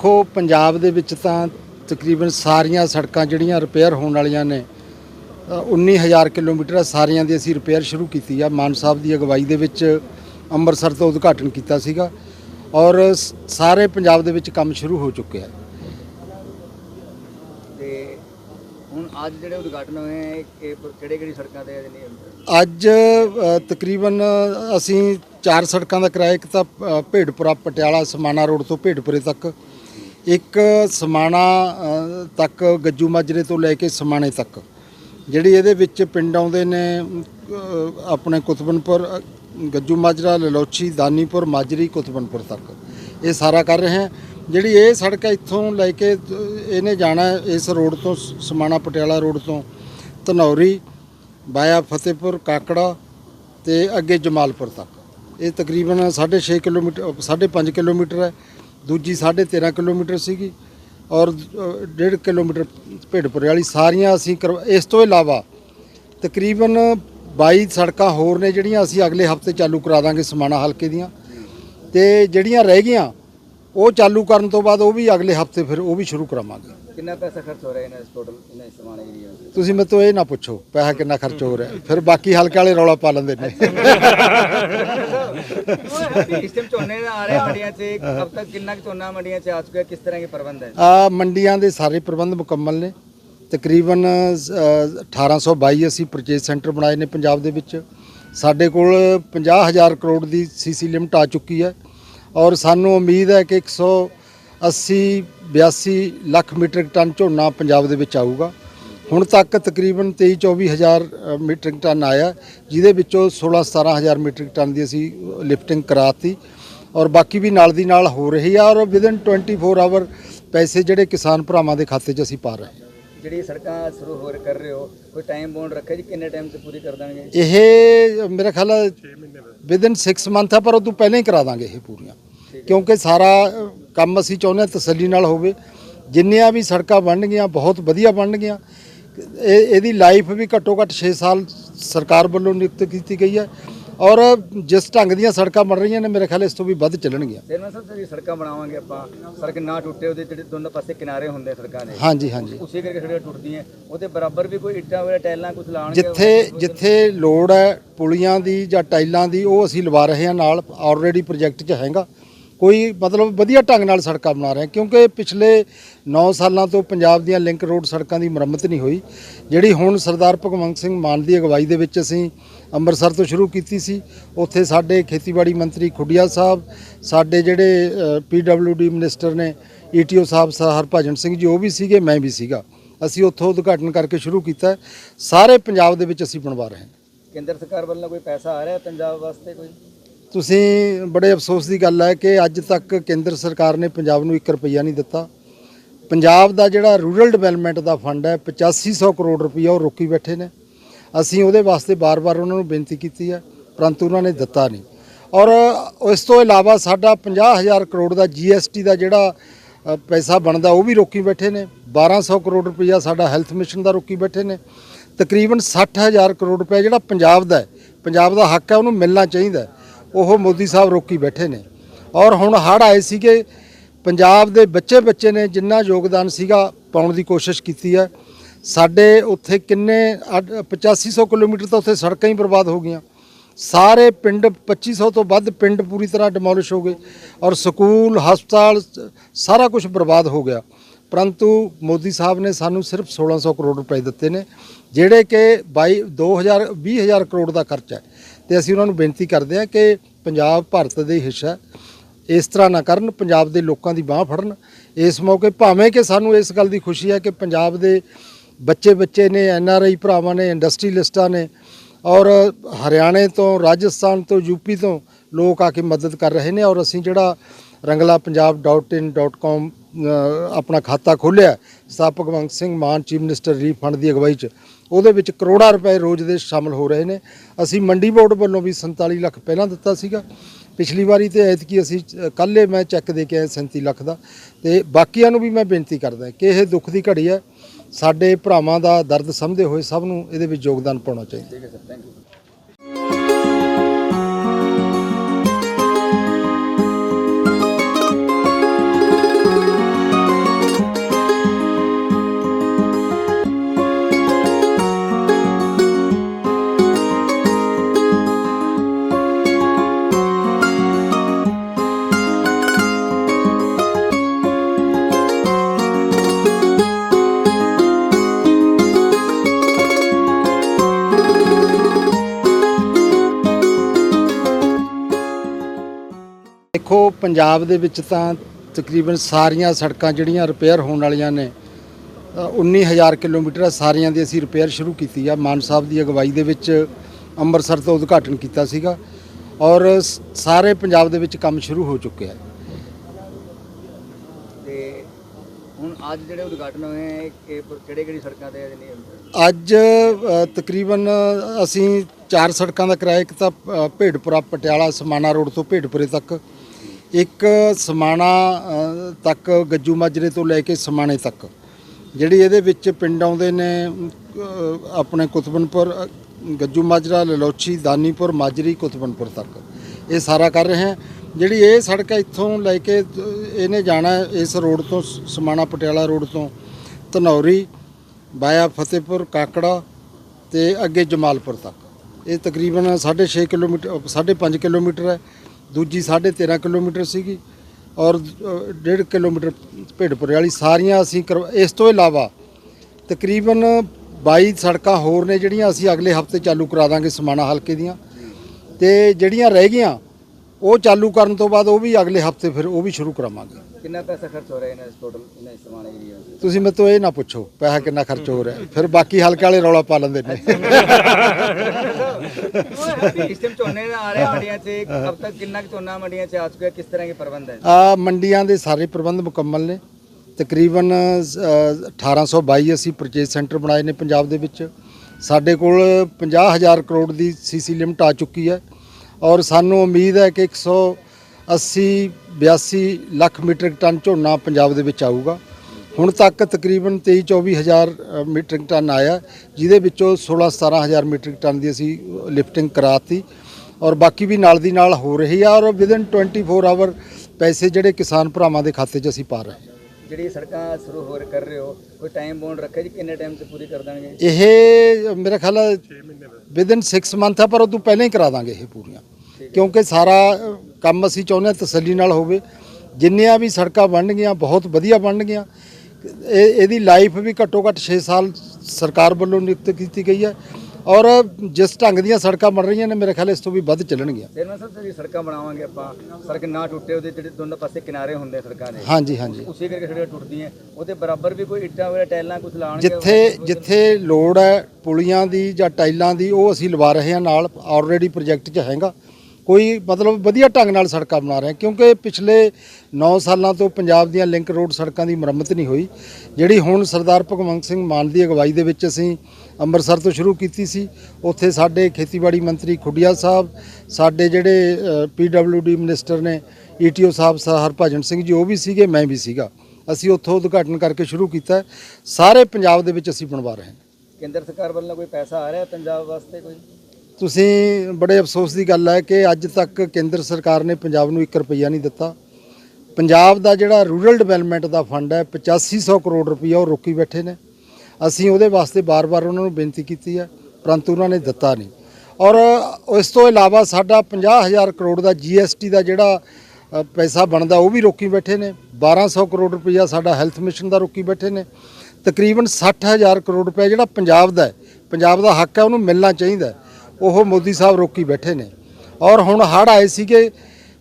ਦੇਖੋ ਪੰਜਾਬ ਦੇ ਵਿੱਚ ਤਾਂ ਤਕਰੀਬਨ ਸਾਰੀਆਂ ਸੜਕਾਂ ਜਿਹੜੀਆਂ ਰਿਪੇਅਰ ਹੋਣ ਵਾਲੀਆਂ ਨੇ ਅ, 19000 ਕਿਲੋਮੀਟਰ ਸਾਰੀਆਂ ਦੀ ਅਸੀਂ ਰਿਪੇਅਰ ਸ਼ੁਰੂ ਕੀਤੀ ਆ। ਮਾਨ ਸਾਹਿਬ ਦੀ ਅਗਵਾਈ ਦੇ ਵਿੱਚ ਅੰਮ੍ਰਿਤਸਰ ਤੋਂ ਉਦਘਾਟਨ ਕੀਤਾ ਸੀਗਾ ਔਰ ਸਾਰੇ ਪੰਜਾਬ ਦੇ ਵਿੱਚ ਕੰਮ ਸ਼ੁਰੂ ਹੋ ਚੁੱਕਿਆ ਹੈ। ਤੇ ਹੁਣ ਅੱਜ ਜਿਹੜੇ ਉਦਘਾਟਨ ਹੋਏ ਆ ਇਹ ਕਿਹੜੇ ਕਿਹੜੀ ਸੜਕਾਂ ਤੇ ਨੇ ਅੱਜ ਤਕਰੀਬਨ ਅਸੀਂ ਚਾਰ ਸੜਕਾਂ ਦਾ ਕਿਰਾਇਆ ਇੱਕ ਤਾਂ ਭੇਡਪੁਰਾ ਪਟਿਆਲਾ ਸਮਾਣਾ ਰੋਡ ਤੋਂ ਭੇਡਪੁਰੇ ਤੱਕ ਇੱਕ ਸਮਾਣਾ ਤੱਕ ਗੱਜੂ ਮਾਜਰੇ ਤੋਂ ਲੈ ਕੇ ਸਮਾਣੇ ਤੱਕ। ਜਿਹੜੀ ਇਹਦੇ ਵਿੱਚ ਪਿੰਡ ਆਉਂਦੇ ਨੇ ਆਪਣੇ ਕੁਤਬਨਪੁਰ ਗੱਜੂ ਮਾਜਰਾ, ਲਲੋਚੀ, ਦਾਨੀਪੁਰ, ਮਾਜਰੀ, ਕੁਤਬਨਪੁਰ ਤੱਕ। ਇਹ ਸਾਰਾ ਕਰ ਰਹੇ ਹਾਂ। ਜਿਹੜੀ ਇਹ ਸੜਕ ਹੈ, ਇੱਥੋਂ ਲੈ ਕੇ ਇਹਨੇ ਜਾਣਾ ਇਸ ਰੋਡ ਤੋਂ ਸਮਾਣਾ ਪਟਿਆਲਾ ਰੋਡ ਤੋਂ। ਧਨੌਰੀ, ਬਾਇਆ ਫਤਿਹਪੁਰ, ਕਾਕੜਾ ਤੇ ਅੱਗੇ ਜਮਾਲਪੁਰ ਤੱਕ। ਇਹ ਤਕਰੀਬਨ 6.5 ਕਿਲੋਮੀਟਰ 5.5 ਕਿਲੋਮੀਟਰ ਹੈ। ਦੂਜੀ 13.5 ਕਿਲੋਮੀਟਰ ਸੀਗੀ ਔਰ 1.5 ਕਿਲੋਮੀਟਰ ਭੇਡਪੁਰੇ ਵਾਲੀ ਸਾਰੀਆਂ ਅਸੀਂ ਇਸ ਤੋਂ ਇਲਾਵਾ ਤਕਰੀਬਨ 22 ਸੜਕਾਂ ਹੋਰ ਨੇ ਜਿਹੜੀਆਂ ਅਸੀਂ ਅਗਲੇ ਹਫ਼ਤੇ ਚਾਲੂ ਕਰਾ ਦਾਂਗੇ ਸਮਾਣਾ ਹਲਕੇ ਦੀਆਂ। ਤੇ ਜਿਹੜੀਆਂ ਰਹਿ ਗਈਆਂ ਉਹ ਚਾਲੂ ਕਰਨ ਤੋਂ ਬਾਅਦ ਉਹ ਵੀ ਅਗਲੇ ਹਫ਼ਤੇ ਫਿਰ ਉਹ ਵੀ ਸ਼ੁਰੂ ਕਰਾਵਾਂਗੇ। ਕਿੰਨਾ ਪੈਸਾ ਖਰਚ ਹੋ ਰਿਹਾ ਇਹਨਾਂ ਟੋਟਲ ਇਹਨਾਂ ਸਮਾਨ ਏਰੀਆ ਤੁਸੀਂ ਮੇਰੇ ਤੋਂ ਇਹ ਨਾ ਪੁੱਛੋ ਪੈਸਾ ਕਿੰਨਾ ਖਰਚ ਹੋ ਰਿਹਾ? ਫਿਰ ਬਾਕੀ ਹਲਕੇ ਵਾਲੇ ਰੌਲਾ ਪਾ ਲੈਂਦੇ ਨੇ। ਇਸ ਟਾਈਮ ਝੋਨੇ ਆ ਰਹੇ ਮੰਡੀਆਂ 'ਚ ਅਬ ਤੱਕ ਕਿੰਨਾ ਕੁ ਝੋਨਾ ਮੰਡੀਆਂ 'ਚ ਆ ਚੁੱਕਿਆ ਕਿਸ ਤਰ੍ਹਾਂ ਦੇ ਪ੍ਰਬੰਧ ਹੈ? ਆ ਮੰਡੀਆਂ ਦੇ ਸਾਰੇ ਪ੍ਰਬੰਧ ਮੁਕੰਮਲ ਨੇ। ਤਕਰੀਬਨ ਅ, 1822 ਅਸੀਂ ਪਰਚੇਸ ਸੈਂਟਰ ਬਣਾਏ ਨੇ ਪੰਜਾਬ ਦੇ ਵਿੱਚ। ਸਾਡੇ ਕੋਲ 50000 ਕਰੋੜ ਦੀ ਸੀਸੀ ਲਿਮਟ ਆ ਚੁੱਕੀ ਹੈ ਔਰ ਸਾਨੂੰ ਉਮੀਦ ਹੈ ਕਿ 180 82 ਲੱਖ ਮੀਟ੍ਰਿਕ ਟਨ ਝੋਨਾ ਪੰਜਾਬ ਦੇ ਵਿੱਚ ਆਊਗਾ। ਹੁਣ ਤੱਕ ਤਕਰੀਬਨ 23 24000 ਮੀਟ੍ਰਿਕ ਟਨ ਆਇਆ ਜਿਹਦੇ ਵਿੱਚੋਂ 16 17000 ਮੀਟ੍ਰਿਕ ਟਨ ਦੀ ਅਸੀਂ ਲਿਫਟਿੰਗ ਕਰਾਤੀ। ਔਰ ਬਾਕੀ ਵੀ ਨਾਲ ਦੀ ਨਾਲ ਹੋ ਰਹੀ ਆ ਔਰ ਵਿਦਨ 24 ਆਵਰ ਪੈਸੇ ਜਿਹੜੇ ਕਿਸਾਨ ਭਰਾਵਾਂ ਦੇ ਖਾਤੇ 'ਚ ਅਸੀਂ ਪਾ ਰਹੇ ਹਾਂ। ਜਿਹੜੀ ਸੜਕਾਂ ਸ਼ੁਰੂ ਹੋ ਕਰ ਰਹੇ ਹੋ ਕੋਈ ਟਾਈਮ ਬੌਂਡ ਰੱਖਿਆ ਜੀ? ਕਿੰਨੇ ਟਾਈਮ 'ਚ ਪੂਰੀ ਕਰ ਦਾਂਗੇ? ਇਹ ਮੇਰਾ ਖਿਆਲ ਹੈ ਵਿਦਨ 6 ਮੰਥ ਆ ਪਰ ਉਹ ਤੋਂ ਪਹਿਲਾਂ ਹੀ ਕਰਾ ਦਾਂਗੇ ਇਹ ਪੂਰੀਆਂ। ਕਿਉਂਕਿ ਸਾਰਾ ਕੰਮ ਅਸੀਂ ਚਾਹੁੰਦੇ ਹਾਂ ਤਸੱਲੀ ਨਾਲ ਹੋਵੇ। ਜਿੰਨੀਆਂ ਵੀ ਸੜਕਾਂ ਬਣਨਗੀਆਂ ਬਹੁਤ ਵਧੀਆ ਬਣਨਗੀਆਂ। ਇਹ ਇਹਦੀ ਲਾਈਫ ਵੀ ਘੱਟੋ ਘੱਟ 6 ਸਾਲ ਸਰਕਾਰ ਵੱਲੋਂ ਨਿਯੁਕਤ ਕੀਤੀ ਗਈ ਹੈ ਔਰ ਜਿਸ ਢੰਗ ਦੀਆਂ ਸੜਕਾਂ ਬਣ ਰਹੀਆਂ ਨੇ ਮੇਰੇ ਖਿਆਲ ਇਸ ਤੋਂ ਵੀ ਵੱਧ ਚੱਲਣਗੀਆਂ। ਸੇਰਮਨ ਸਾਹਿਬ ਜਿਹੜੀ ਸੜਕਾਂ ਬਣਾਵਾਂਗੇ ਆਪਾਂ। ਸੜਕ ਨਾ ਟੁੱਟੇ ਉਹਦੇ ਜਿਹੜੇ ਦੋਨੋਂ ਪਾਸੇ ਕਿਨਾਰੇ ਹੁੰਦੇ ਸੜਕਾਂ ਦੇ। ਹਾਂਜੀ ਹਾਂਜੀ। ਉਸੇ ਕਰਕੇ ਸੜਕਾਂ ਟੁੱਟਦੀਆਂ ਉਹਦੇ ਬਰਾਬਰ ਵੀ ਕੋਈ ਇੱਟਾਂ ਵਗੈਰਾ ਟਾਈਲਾਂ ਕੁਝ ਲਾਉਣਗੇ? ਜਿੱਥੇ ਜਿੱਥੇ ਲੋੜ ਹੈ ਪੁਲੀਆਂ ਦੀ ਜਾਂ ਟਾਈਲਾਂ ਦੀ ਉਹ ਅਸੀਂ ਲਵਾ ਰਹੇ ਹਾਂ ਨਾਲ ਆਲਰੇਡੀ ਪ੍ਰੋਜੈਕਟ 'ਚ ਹੈਗਾ। ਕੋਈ ਮਤਲਬ ਵਧੀਆ ਢੰਗ ਨਾਲ ਸੜਕਾਂ ਬਣਾ ਰਹੇ, ਕਿਉਂਕਿ ਪਿਛਲੇ 9 ਸਾਲਾਂ ਤੋਂ ਪੰਜਾਬ ਦੀਆਂ ਲਿੰਕ ਰੋਡ ਸੜਕਾਂ ਦੀ ਮੁਰੰਮਤ ਨਹੀਂ ਹੋਈ, ਜਿਹੜੀ ਹੁਣ ਸਰਦਾਰ ਭਗਵੰਤ ਸਿੰਘ ਮਾਨ ਦੀ ਅਗਵਾਈ ਦੇ ਵਿੱਚ ਅਸੀਂ ਅੰਮ੍ਰਿਤਸਰ ਤੋਂ ਸ਼ੁਰੂ ਕੀਤੀ ਸੀ, ਉੱਥੇ ਸਾਡੇ ਖੇਤੀਬਾੜੀ ਮੰਤਰੀ ਖੁੱਡੀਆ ਸਾਹਿਬ, ਸਾਡੇ ਜਿਹੜੇ ਡੀ ਮਿਨਿਸਟਰ ਨੇ ਈਟੀਓ ਸਾਹਿਬ, ਸਰ ਹਰਭਜਨ ਸਿੰਘ ਜੀ, ਉਹ ਵੀ ਸੀਗੇ, ਮੈਂ ਵੀ ਸੀਗਾ। ਅਸੀਂ ਉੱਥੋਂ ਉਦਘਾਟਨ ਕਰਕੇ ਸ਼ੁਰੂ ਕੀਤਾ, ਸਾਰੇ ਪੰਜਾਬ ਦੇ ਵਿੱਚ ਅਸੀਂ ਬਣਵਾ ਰਹੇ ਹਾਂ। ਕੇਂਦਰ ਸਰਕਾਰ ਵੱਲੋਂ ਕੋਈ ਪੈਸਾ ਆ ਰਿਹਾ ਪੰਜਾਬ ਵਾਸਤੇ ਕੋਈ? ਤੁਸੀਂ ਬੜੇ ਅਫਸੋਸ ਦੀ ਗੱਲ ਹੈ ਕਿ ਅੱਜ ਤੱਕ ਕੇਂਦਰ ਸਰਕਾਰ ਨੇ ਪੰਜਾਬ ਨੂੰ 1 ਰੁਪਈਆ ਨਹੀਂ ਦਿੱਤਾ। ਪੰਜਾਬ ਦਾ ਜਿਹੜਾ ਰੂਰਲ ਡਿਵੈਲਪਮੈਂਟ ਦਾ ਫੰਡ ਹੈ 8500 ਕਰੋੜ ਰੁਪਈਆ ਉਹ ਰੋਕੀ ਬੈਠੇ ਨੇ। ਅਸੀਂ ਉਹਦੇ ਵਾਸਤੇ ਬਾਰ-ਬਾਰ ਉਹਨਾਂ ਨੂੰ ਬੇਨਤੀ ਕੀਤੀ ਹੈ, ਪਰੰਤੂ ਉਹਨਾਂ ਨੇ ਦਿੱਤਾ ਨਹੀਂ। ਔਰ ਇਸ ਤੋਂ ਇਲਾਵਾ ਸਾਡਾ 50000 ਕਰੋੜ ਦਾ ਜੀਐਸਟੀ ਦਾ ਜਿਹੜਾ ਪੈਸਾ ਬਣਦਾ ਉਹ ਵੀ ਰੋਕੀ ਬੈਠੇ ਨੇ। 1200 ਕਰੋੜ ਰੁਪਈਆ ਸਾਡਾ ਹੈਲਥ ਮਿਸ਼ਨ ਦਾ ਰੋਕੀ ਬੈਠੇ ਨੇ। ਤਕਰੀਬਨ 60000 ਕਰੋੜ ਰੁਪਏ ਜਿਹੜਾ ਪੰਜਾਬ ਦਾ ਪੰਜਾਬ ਦਾ ਹੱਕ ਹੈ ਉਹਨੂੰ ਮਿਲਣਾ ਚਾਹੀਦਾ ਉਹ ਮੋਦੀ ਸਾਹਿਬ ਰੋਕੀ ਬੈਠੇ ਨੇ। ਔਰ ਹੁਣ ਹੜ੍ਹ ਆਏ ਸੀਗੇ, ਪੰਜਾਬ ਦੇ ਬੱਚੇ ਬੱਚੇ ਨੇ ਜਿੰਨਾ ਯੋਗਦਾਨ ਸੀਗਾ ਪਾਉਣ ਦੀ ਕੋਸ਼ਿਸ਼ ਕੀਤੀ ਹੈ। ਸਾਡੇ ਉੱਥੇ ਕਿੰਨੇ ਅੱਡ- 8500 ਕਿਲੋਮੀਟਰ ਤਾਂ ਉੱਥੇ ਸੜਕਾਂ ਹੀ ਬਰਬਾਦ ਹੋ ਗਈਆਂ। ਸਾਰੇ ਪਿੰਡ 2500 ਤੋਂ ਵੱਧ ਪਿੰਡ ਪੂਰੀ ਤਰ੍ਹਾਂ ਡਿਮੋਲਿਸ਼ ਹੋ ਗਏ ਔਰ ਸਕੂਲ, ਹਸਪਤਾਲ, ਸਾਰਾ ਕੁਝ ਬਰਬਾਦ ਹੋ ਗਿਆ। ਪਰੰਤੂ ਮੋਦੀ ਸਾਹਿਬ ਨੇ ਸਾਨੂੰ ਸਿਰਫ 1600 ਕਰੋੜ ਰੁਪਏ ਦਿੱਤੇ ਨੇ, ਜਿਹੜੇ ਕਿ 22 2000 20000 ਕਰੋੜ ਦਾ ਖਰਚਾ ਹੈ। ਤੇ ਅਸੀਂ ਉਹਨਾਂ ਨੂੰ ਬੇਨਤੀ ਕਰਦੇ ਹਾਂ ਕਿ ਪੰਜਾਬ ਭਾਰਤ ਦੇ ਹਿੱਸਾ ਇਸ ਤਰ੍ਹਾਂ ਨਾ ਕਰਨ, ਪੰਜਾਬ ਦੇ ਲੋਕਾਂ ਦੀ ਬਾਹ ਫੜਨ। ਇਸ ਮੌਕੇ ਭਾਵੇਂ ਕਿ ਸਾਨੂੰ ਇਸ ਗੱਲ ਦੀ ਖੁਸ਼ੀ ਹੈ ਕਿ ਪੰਜਾਬ ਦੇ ਬੱਚੇ ਬੱਚੇ ਨੇ, ਐਨ ਆਰ ਆਈ ਭਰਾਵਾਂ ਨੇ ਇੰਡਸਟਰੀਲਿਸਟਾਂ ਨੇ ਔਰ ਹਰਿਆਣੇ ਤੋਂ, ਰਾਜਸਥਾਨ ਤੋਂ ਯੂਪੀ ਤੋਂ ਲੋਕ ਆ ਕੇ ਮਦਦ ਕਰ ਰਹੇ ਨੇ ਔਰ ਅਸੀਂ ਜਿਹੜਾ ranglapunjab.in.com ਆਪਣਾ ਖਾਤਾ ਖੋਲ੍ਹਿਆ ਸਥਾਪਕ Bhagwant Singh Mann chief minister relief fund ਦੀ ਅਗਵਾਈ 'ਚ। ਉਹਦੇ ਵਿੱਚ ਕਰੋੜਾਂ ਰੁਪਏ ਰੋਜ਼ ਦੇ ਸ਼ਾਮਲ ਹੋ ਰਹੇ ਨੇ। ਅਸੀਂ ਮੰਡੀ ਬੋਰਡ ਵੱਲੋਂ ਵੀ 47 ਲੱਖ ਪਹਿਲਾਂ ਦਿੱਤਾ ਸੀਗਾ। ਪਿਛਲੀ ਵਾਰੀ ਤੇ ਐਤਕੀ ਅਸੀਂ ਕੱਲ੍ਹ ਮੈਂ ਚੈੱਕ ਦੇ ਕੇ ਆਇਆ 37 ਲੱਖ ਦਾ। ਤੇ ਬਾਕੀਆਂ ਨੂੰ ਵੀ ਮੈਂ ਬੇਨਤੀ ਕਰਦਾ ਕਿ ਇਹ ਦੁੱਖ ਦੀ ਘੜੀ ਹੈ। ਸਾਡੇ ਭਰਾਵਾਂ ਦਾ ਦਰਦ ਸਮਝਦੇ ਹੋਏ ਸਭ ਨੂੰ ਇਹਦੇ ਵਿੱਚ ਯੋਗਦਾਨ ਪਾਉਣਾ ਚਾਹੀਦਾ। ਦੇਖੋ ਪੰਜਾਬ ਦੇ ਵਿੱਚ ਤਾਂ ਤਕਰੀਬਨ ਸਾਰੀਆਂ ਸੜਕਾਂ ਜਿਹੜੀਆਂ ਰਿਪੇਅਰ ਹੋਣ ਵਾਲੀਆਂ ਨੇ ਅ, 19000 ਕਿਲੋਮੀਟਰ ਆ, ਸਾਰੀਆਂ ਦੀ ਅਸੀਂ ਰਿਪੇਅਰ ਸ਼ੁਰੂ ਕੀਤੀ ਆ। ਮਾਨ ਸਾਹਿਬ ਦੀ ਅਗਵਾਈ ਦੇ ਵਿੱਚ ਅੰਮ੍ਰਿਤਸਰ ਤੋਂ ਉਦਘਾਟਨ ਕੀਤਾ ਸੀਗਾ ਔਰ ਸਾਰੇ ਪੰਜਾਬ ਦੇ ਵਿੱਚ ਕੰਮ ਸ਼ੁਰੂ ਹੋ ਚੁੱਕਿਆ ਹੈ ਤੇ ਹੁਣ ਅੱਜ ਜਿਹੜੇ ਉਦਘਾਟਨ ਹੋਏ ਹੈ ਕਿ ਕਿਹੜੇ ਕਿਹੜੀ ਸੜਕਾਂ ਤੇ ਅੱਜ ਤਕਰੀਬਨ ਅਸੀਂ ਚਾਰ ਸੜਕਾਂ ਦਾ ਕਿਰਾਇਆ ਇੱਕ ਤਾਂ ਭੇਡਪੁਰਾ ਪਟਿਆਲਾ ਸਮਾਣਾ ਰੋਡ ਤੋਂ ਭੇਡਪੁਰੇ ਤੱਕ ਇੱਕ ਸਮਾਣਾ ਤੱਕ ਗੱਜੂ ਮਾਜਰੇ ਤੋਂ ਲੈ ਕੇ ਸਮਾਣੇ ਤੱਕ। ਜਿਹੜੀ ਇਹਦੇ ਵਿੱਚ ਪਿੰਡ ਆਉਂਦੇ ਨੇ ਆਪਣੇ ਕੁਤਬਨਪੁਰ ਗੱਜੂ ਮਾਜਰਾ, ਲਲੋਚੀ, ਦਾਨੀਪੁਰ, ਮਾਜਰੀ, ਕੁਤਬਨਪੁਰ ਤੱਕ। ਇਹ ਸਾਰਾ ਕਰ ਰਹੇ ਹਾਂ। ਜਿਹੜੀ ਇਹ ਸੜਕ ਹੈ ਇੱਥੋਂ ਲੈ ਕੇ, ਇਹਨੇ ਜਾਣਾ ਇਸ ਰੋਡ ਤੋਂ, ਸਮਾਣਾ ਪਟਿਆਲਾ ਰੋਡ ਤੋਂ, ਧਨੌਰੀ, ਬਾਇਆ ਫਤਿਹਪੁਰ, ਕਾਕੜਾ ਤੇ ਅੱਗੇ ਜਮਾਲਪੁਰ ਤੱਕ। ਇਹ ਤਕਰੀਬਨ 6.5 ਕਿਲੋਮੀਟਰ 5.5 ਕਿਲੋਮੀਟਰ ਹੈ। ਦੂਜੀ 13.5 ਕਿਲੋਮੀਟਰ ਸੀਗੀ ਔਰ 1.5 ਕਿਲੋਮੀਟਰ ਭੇਡਪੁਰੇ ਵਾਲੀ ਸਾਰੀਆਂ ਅਸੀਂ ਕਰਵਾ- ਇਸ ਤੋਂ ਇਲਾਵਾ ਤਕਰੀਬਨ 22 ਸੜਕਾਂ ਹੋਰ ਨੇ ਜਿਹੜੀਆਂ ਅਸੀਂ ਅਗਲੇ ਹਫ਼ਤੇ ਚਾਲੂ ਕਰਾ ਦਾਂਗੇ ਸਮਾਣਾ ਹਲਕੇ ਦੀਆਂ। ਤੇ ਜਿਹੜੀਆਂ ਰਹਿ ਗਈਆਂ, ਉਹ ਚਾਲੂ ਕਰਨ ਤੋਂ ਬਾਅਦ ਉਹ ਵੀ ਅਗਲੇ ਹਫ਼ਤੇ ਫਿਰ ਉਹ ਵੀ ਸ਼ੁਰੂ ਕਰਾਵਾਂਗੇ। ਕਿੰਨਾ ਪੈਸਾ ਖਰਚ ਹੋ ਰਿਹਾ ਇਹਨਾਂ ਟੋਟਲ ਇਹਨਾਂ ਇਸਤੇਮਾਲ ਏਰੀਆ ਤੁਸੀਂ ਤੋਂ ਇਹ ਨਾ ਪੁੱਛੋ ਪੈਸਾ ਕਿੰਨਾ ਖਰਚ ਹੋ ਰਿਹਾ। ਫਿਰ ਬਾਕੀ ਹਲਕੇ ਵਾਲੇ ਰੌਲਾ ਪਾ ਲੈਂਦੇ ਨੇ। ਇਸ ਟਾਈਮ ਝੋਨੇ ਆ ਰਹੇ ਮੰਡੀਆਂ 'ਚ ਅਬ ਤੱਕ ਕਿੰਨਾ ਕੁ ਝੋਨਾ ਮੰਡੀਆਂ 'ਚ ਆ ਚੁੱਕਿਆ ਕਿਸ ਤਰ੍ਹਾਂ ਦੇ ਪ੍ਰਬੰਧ ਹੈ? ਆ ਮੰਡੀਆਂ ਦੇ ਸਾਰੇ ਪ੍ਰਬੰਧ ਮੁਕੰਮਲ ਨੇ। ਤਕਰੀਬਨ ਅ, 1822 ਅਸੀਂ ਪਰਚੇਸ ਸੈਂਟਰ ਬਣਾਏ ਨੇ ਪੰਜਾਬ ਦੇ ਵਿੱਚ। ਸਾਡੇ ਕੋਲ 50000 ਕਰੋੜ ਦੀ ਸੀਸੀ ਲਿਮਟ ਆ ਚੁੱਕੀ ਹੈ। ਔਰ ਸਾਨੂੰ ਉਮੀਦ ਹੈ ਕਿ 180 82 ਲੱਖ ਮੀਟ੍ਰਿਕ ਟਨ ਝੋਨਾ ਪੰਜਾਬ ਦੇ ਵਿੱਚ ਆਊਗਾ। ਹੁਣ ਤੱਕ ਤਕਰੀਬਨ 23 24 ਹਜ਼ਾਰ ਮੀਟ੍ਰਿਕ ਟਨ ਆਇਆ ਜਿਹਦੇ ਵਿੱਚੋਂ 16 17 ਹਜ਼ਾਰ ਮੀਟ੍ਰਿਕ ਟਨ ਦੀ ਅਸੀਂ ਲਿਫਟਿੰਗ ਕਰਾਤੀ। ਔਰ ਬਾਕੀ ਵੀ ਨਾਲ ਦੀ ਨਾਲ ਹੋ ਰਹੀ ਆ ਔਰ ਵਿਦਨ 24 ਆਵਰ ਪੈਸੇ ਜਿਹੜੇ ਕਿਸਾਨ ਭਰਾਵਾਂ ਦੇ ਖਾਤੇ 'ਚ ਅਸੀਂ ਪਾ ਰਹੇ ਹਾਂ। ਜਿਹੜੀ ਸੜਕਾਂ ਸ਼ੁਰੂ ਹੋ ਕਰ ਰਹੇ ਹੋ ਕੋਈ ਟਾਈਮ ਬੌਂਡ ਰੱਖਿਆ ਜੀ ਕਿੰਨੇ ਟਾਈਮ 'ਚ ਪੂਰੀ ਕਰ ਦਾਂਗੇ ਇਹ ਮੇਰਾ ਖਿਆਲ ਹੈ ਵਿਦਨ 6 ਮੰਥ ਆ ਪਰ ਉਦੋਂ ਪਹਿਲਾਂ ਹੀ ਕਰਾ ਦਾਂਗੇ ਇਹ ਪੂਰੀਆਂ। ਕਿਉਂਕਿ ਸਾਰਾ ਕੰਮ ਅਸੀਂ ਚਾਹੁੰਦੇ ਹਾਂ ਤਸੱਲੀ ਨਾਲ ਹੋਵੇ। ਜਿੰਨੀਆਂ ਵੀ ਸੜਕਾਂ ਬਣ ਗਈਆਂ ਬਹੁਤ ਵਧੀਆ ਬਣ ਗਈਆਂ। ਇਹ ਇਹਦੀ ਲਾਈਫ ਵੀ ਘੱਟੋ ਘੱਟ 6 ਸਾਲ ਸਰਕਾਰ ਵੱਲੋਂ ਨਿਯੁਕਤ ਕੀਤੀ ਗਈ ਹੈ। ਔਰ ਜਿਸ ਢੰਗ ਦੀਆਂ ਸੜਕਾਂ ਬਣ ਰਹੀਆਂ ਨੇ ਮੇਰੇ ਖਿਆਲ ਇਸ ਤੋਂ ਵੀ ਵੱਧ ਚੱਲਣਗੀਆਂ। ਚੇਅਰਮੈਨ ਸਾਹਿਬ ਜਿਹੜੀ ਸੜਕਾਂ ਬਣਾਵਾਂਗੇ ਆਪਾਂ ਸੜਕ ਨਾ ਟੁੱਟੇ ਉਹਦੇ ਜਿਹੜੇ ਦੋਨੋਂ ਪਾਸੇ ਕਿਨਾਰੇ ਹੁੰਦੇ ਸੜਕਾਂ ਦੇ। ਹਾਂਜੀ ਹਾਂਜੀ। ਉਸੇ ਕਰਕੇ ਸੜਕਾਂ ਟੁੱਟਦੀਆਂ ਉਹਦੇ ਬਰਾਬਰ ਵੀ ਕੋਈ ਇੱਟਾਂ ਵਗੈਰਾ ਟਾਈਲਾਂ ਕੁਝ ਲਾਣਗੇ ਜਿੱਥੇ ਜਿੱਥੇ ਲੋੜ ਹੈ ਪੁਲੀਆਂ ਦੀ ਜਾਂ ਟਾਈਲਾਂ ਦੀ ਉਹ ਅਸੀਂ ਲਵਾ ਰਹੇ ਹਾਂ ਨਾਲ ਆਲਰੇਡੀ ਪ੍ਰੋਜੈਕਟ 'ਚ ਹੈਗਾ। ਕੋਈ ਮਤਲਬ ਵਧੀਆ ਢੰਗ ਨਾਲ ਸੜਕਾਂ ਬਣਾ ਰਹੇ, ਕਿਉਂਕਿ ਪਿਛਲੇ 9 ਸਾਲਾਂ ਤੋਂ ਪੰਜਾਬ ਦੀਆਂ ਲਿੰਕ ਰੋਡ ਸੜਕਾਂ ਦੀ ਮੁਰੰਮਤ ਨਹੀਂ ਹੋਈ, ਜਿਹੜੀ ਹੁਣ ਸਰਦਾਰ ਭਗਵੰਤ ਸਿੰਘ ਮਾਨ ਦੀ ਅਗਵਾਈ ਦੇ ਵਿੱਚ ਅਸੀਂ ਅੰਮ੍ਰਿਤਸਰ ਤੋਂ ਸ਼ੁਰੂ ਕੀਤੀ ਸੀ, ਉੱਥੇ ਸਾਡੇ ਖੇਤੀਬਾੜੀ ਮੰਤਰੀ ਖੁੱਡੀਆ ਸਾਹਿਬ, ਸਾਡੇ ਜਿਹੜੇ ਪੀਡਬਲਯੂਡੀ ਮਿਨਿਸਟਰ ਨੇ ਈਟੀਓ ਸਾਹਿਬ, ਸਰ ਹਰਭਜਨ ਸਿੰਘ ਜੀ, ਉਹ ਵੀ ਸੀਗੇ, ਮੈਂ ਵੀ ਸੀਗਾ। ਅਸੀਂ ਉੱਥੋਂ ਉਦਘਾਟਨ ਕਰਕੇ ਸ਼ੁਰੂ ਕੀਤਾ, ਸਾਰੇ ਪੰਜਾਬ ਦੇ ਵਿੱਚ ਅਸੀਂ ਬਣਵਾ ਰਹੇ ਹਾਂ। ਕੇਂਦਰ ਸਰਕਾਰ ਵੱਲੋਂ ਕੋਈ ਪੈਸਾ ਆ ਰਿਹਾ ਪੰਜਾਬ ਵਾਸਤੇ ਕੋਈ? ਤੁਸੀਂ ਬੜੇ ਅਫਸੋਸ ਦੀ ਗੱਲ ਹੈ ਕਿ ਅੱਜ ਤੱਕ ਕੇਂਦਰ ਸਰਕਾਰ ਨੇ ਪੰਜਾਬ ਨੂੰ 1 ਰੁਪਈਆ ਨਹੀਂ ਦਿੱਤਾ। ਪੰਜਾਬ ਦਾ ਜਿਹੜਾ ਰੂਰਲ ਡਿਵੈਲਪਮੈਂਟ ਦਾ ਫੰਡ ਹੈ 8500 ਕਰੋੜ ਰੁਪਈਆ ਉਹ ਰੋਕੀ ਬੈਠੇ ਨੇ। ਅਸੀਂ ਉਹਦੇ ਵਾਸਤੇ ਬਾਰ-ਬਾਰ ਉਹਨਾਂ ਨੂੰ ਬੇਨਤੀ ਕੀਤੀ ਹੈ, ਪਰੰਤੂ ਉਹਨਾਂ ਨੇ ਦਿੱਤਾ ਨਹੀਂ। ਔਰ ਇਸ ਤੋਂ ਇਲਾਵਾ ਸਾਡਾ 50000 ਕਰੋੜ ਦਾ ਜੀਐਸਟੀ ਦਾ ਜਿਹੜਾ ਪੈਸਾ ਬਣਦਾ ਉਹ ਵੀ ਰੋਕੀ ਬੈਠੇ ਨੇ। 1200 ਕਰੋੜ ਰੁਪਈਆ ਸਾਡਾ ਹੈਲਥ ਮਿਸ਼ਨ ਦਾ ਰੋਕੀ ਬੈਠੇ ਨੇ। ਤਕਰੀਬਨ 60000 ਕਰੋੜ ਰੁਪਏ ਜਿਹੜਾ ਪੰਜਾਬ ਦਾ ਪੰਜਾਬ ਦਾ ਹੱਕ ਹੈ ਉਹਨੂੰ ਮਿਲਣਾ ਚਾਹੀਦਾ ਉਹ ਮੋਦੀ ਸਾਹਿਬ ਰੋਕੀ ਬੈਠੇ ਨੇ। ਔਰ ਹੁਣ ਹੜ੍ਹ ਆਏ ਸੀਗੇ,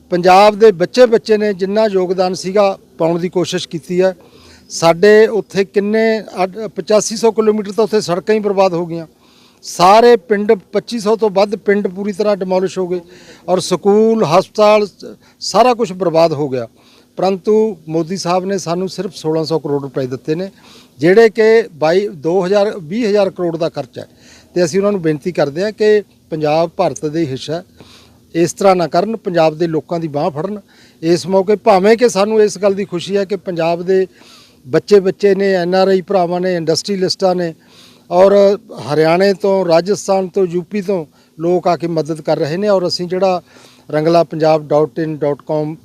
ਪੰਜਾਬ ਦੇ ਬੱਚੇ ਬੱਚੇ ਨੇ ਜਿੰਨਾ ਯੋਗਦਾਨ ਸੀਗਾ ਪਾਉਣ ਦੀ ਕੋਸ਼ਿਸ਼ ਕੀਤੀ ਹੈ। ਸਾਡੇ ਉੱਥੇ ਕਿੰਨੇ ਅੱਡ- 8500 ਕਿਲੋਮੀਟਰ ਤਾਂ ਉੱਥੇ ਸੜਕਾਂ ਹੀ ਬਰਬਾਦ ਹੋ ਗਈਆਂ। ਸਾਰੇ ਪਿੰਡ 2500 ਤੋਂ ਵੱਧ ਪਿੰਡ ਪੂਰੀ ਤਰ੍ਹਾਂ ਡਿਮੋਲਿਸ਼ ਹੋ ਗਏ ਔਰ ਸਕੂਲ, ਹਸਪਤਾਲ ਸਾਰਾ ਕੁਝ ਬਰਬਾਦ ਹੋ ਗਿਆ। ਪਰੰਤੂ ਮੋਦੀ ਸਾਹਿਬ ਨੇ ਸਾਨੂੰ ਸਿਰਫ 1600 ਕਰੋੜ ਰੁਪਏ ਦਿੱਤੇ ਨੇ, ਜਿਹੜੇ ਕਿ 22 2000 20000 ਕਰੋੜ ਦਾ ਖਰਚਾ ਹੈ। ਤੇ ਅਸੀਂ ਉਹਨਾਂ ਨੂੰ ਬੇਨਤੀ ਕਰਦੇ ਹਾਂ ਕਿ ਪੰਜਾਬ ਭਾਰਤ ਦੇ ਹਿੱਸਾ ਇਸ ਤਰ੍ਹਾਂ ਨਾ ਕਰਨ, ਪੰਜਾਬ ਦੇ ਲੋਕਾਂ ਦੀ ਬਾਹ ਫੜਨ। ਇਸ ਮੌਕੇ ਭਾਵੇਂ ਕਿ ਸਾਨੂੰ ਇਸ ਗੱਲ ਦੀ ਖੁਸ਼ੀ ਹੈ ਕਿ ਪੰਜਾਬ ਦੇ ਬੱਚੇ ਬੱਚੇ ਨੇ, ਐਨ ਆਰ ਆਈ ਭਰਾਵਾਂ ਨੇ, ਇੰਡਸਟਰੀਲਿਸਟਾਂ ਨੇ ਔਰ ਹਰਿਆਣੇ ਤੋਂ, ਰਾਜਸਥਾਨ ਤੋਂ ਯੂਪੀ ਤੋਂ ਲੋਕ ਆ ਕੇ ਮਦਦ ਕਰ ਰਹੇ ਨੇ ਔਰ ਅਸੀਂ ਜਿਹੜਾ ranglapunjab.in.com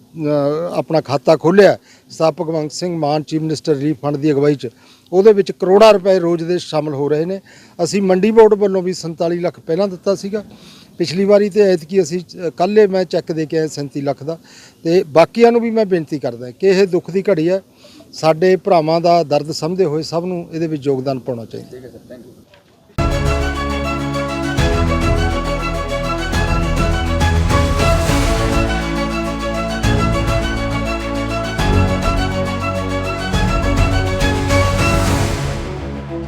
ਆਪਣਾ ਖਾਤਾ ਖੋਲ੍ਹਿਆ sahib Bhagwant Singh Mann chief minister relief fund ਦੀ ਅਗਵਾਈ 'ਚ। ਉਹਦੇ ਵਿੱਚ ਕਰੋੜਾਂ ਰੁਪਏ ਰੋਜ਼ ਦੇ ਸ਼ਾਮਲ ਹੋ ਰਹੇ ਨੇ। ਅਸੀਂ ਮੰਡੀ ਬੋਰਡ ਵੱਲੋਂ ਵੀ 47 ਲੱਖ ਪਹਿਲਾਂ ਦਿੱਤਾ ਸੀਗਾ। ਪਿਛਲੀ ਵਾਰੀ ਤੇ ਐਤਕੀ ਅਸੀਂ ਕੱਲ੍ਹ ਮੈਂ ਚੈੱਕ ਦੇ ਕੇ ਆਏ 37 ਲੱਖ ਦਾ। ਤੇ ਬਾਕੀਆਂ ਨੂੰ ਵੀ ਮੈਂ ਬੇਨਤੀ ਕਰਦਾ ਕਿ ਇਹ ਦੁੱਖ ਦੀ ਘੜੀ ਹੈ। ਸਾਡੇ ਭਰਾਵਾਂ ਦਾ ਦਰਦ ਸਮਝਦੇ ਹੋਏ ਸਭ ਨੂੰ ਇਹਦੇ ਵਿੱਚ ਯੋਗਦਾਨ ਪਾਉਣਾ ਚਾਹੀਦਾ। ਹੈ